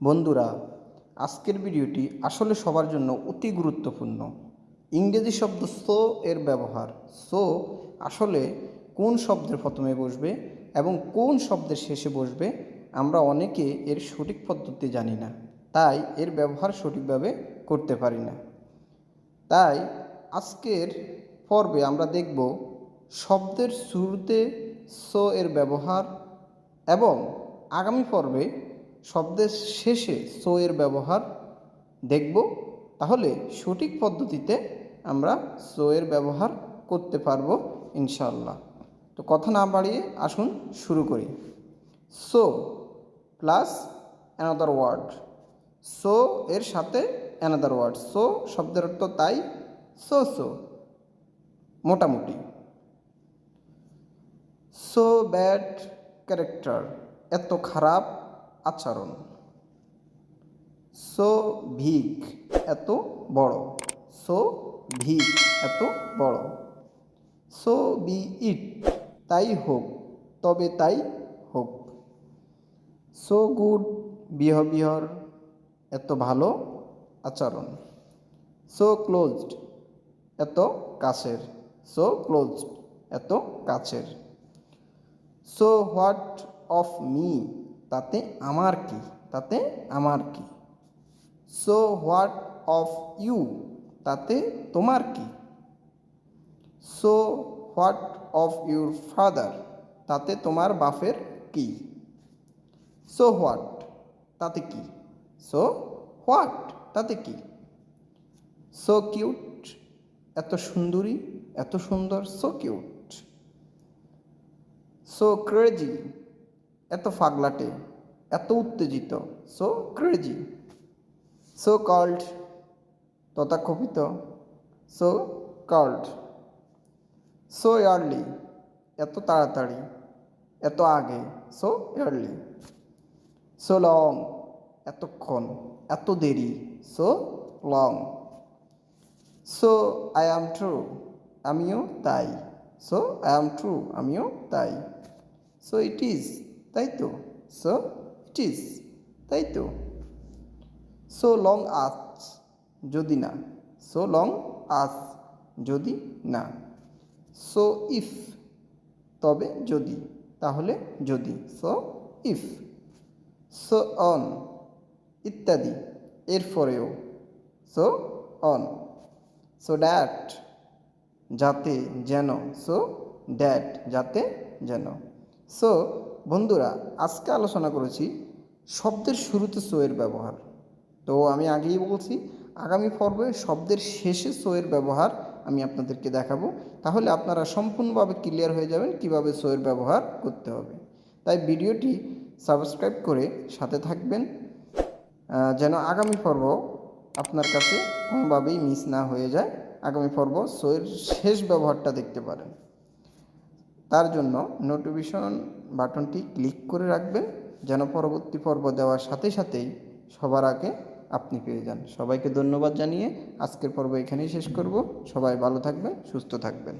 বন্ধুরা, আজকের ভিডিওটি আসলে সবার জন্য অতি গুরুত্বপূর্ণ। ইংরেজি শব্দ সো এর ব্যবহার। সো আসলে কোন শব্দের প্রথমে বসবে এবং কোন শব্দের শেষে বসবে আমরা অনেকে এর সঠিক পদ্ধতি জানি না, তাই এর ব্যবহার সঠিকভাবে করতে পারি না। তাই আজকের পর্বে আমরা দেখব শব্দের শুরুতে সো এর ব্যবহার এবং আগামী পর্বে শব্দের শেষে সো এর ব্যবহার দেখব। তাহলে সঠিক পদ্ধতিতে আমরা সো এর ব্যবহার করতে পারব ইনশাল্লাহ তো কথা না বাড়িয়ে আসুন শুরু করি। So plus another word. So এর সাথে অ্যানাদার ওয়ার্ড। সো শব্দের অর্থ তাই। So so. মোটামুটি। So bad character. এত খারাপ। আচরণ। সো ভিক এত বড়। সো ভিক এত বড়। সো বি ইট, তাই হোক, তবে তাই হোক। সো গুড, বিহেভিয়ার, এত ভালো আচরণ। সো ক্লোজড, এত কাছের। সো ক্লোজড, এত কাছের। সো হোয়াট অফ মি তাতে আমার কি? তাতে আমার কি? সো হোয়াট অফ ইউ তাতে তোমার কি? So what of your father তাতে তোমার বাপের কি? সো হোয়াট তাতে কি? সো হোয়াট তাতে কি? সো কিউট এত সুন্দরী? এত সুন্দর? সো কিউট সো ক্রেজি এত ফাগলাটে, এত উত্তেজিত সো ক্রেজি সো কল্ড তথাকথিত সো কল্ড সো ইয়ারলি এত তাড়াতাড়ি, এত আগে সো ইয়ারলি সো লং এতক্ষণ, এত দেরি so long so I am true আমিও তাই সো আই অ্যাম ট্রু আমিও তাই সো ইট ইজ তাই তো? সো ইট ইজ তাই তো? সো লং আস যদি না। সো লং আস যদি না। সো ইফ তবে যদি। তাহলে যদি। সো ইফ সো অন ইত্যাদি। এরপরেও সো অন সো ড্যাট যাতে যেন। সো ড্যাট যাতে যেন। সো বন্ধুরা, আজকে আলোচনা করেছি শব্দের শুরুতে সো এর ব্যবহার। তো আমি আগেই বলছি, আগামী পর্বে শব্দের শেষে সো এর ব্যবহার আমি আপনাদেরকে দেখাবো। তাহলে আপনারা সম্পূর্ণভাবে ক্লিয়ার হয়ে যাবেন কীভাবে সো এর ব্যবহার করতে হবে। তাই ভিডিওটি সাবস্ক্রাইব করে সাথে থাকবেন যেন আগামী পর্ব আপনার কাছে কোনোভাবেই মিস না হয়ে যায়। আগামী পর্ব সো এর শেষ ব্যবহারটা দেখতে পারেন। তার জন্য নোটিফিকেশন বাটনটি ক্লিক করে রাখবেন, যেন পরবর্তী পর্ব দেওয়ার সাথে সাথেই সবার আগে আপনি পেয়ে যান। সবাইকে ধন্যবাদ জানিয়ে আজকের পর্ব এখানেই শেষ করব। সবাই ভালো থাকবেন, সুস্থ থাকবেন।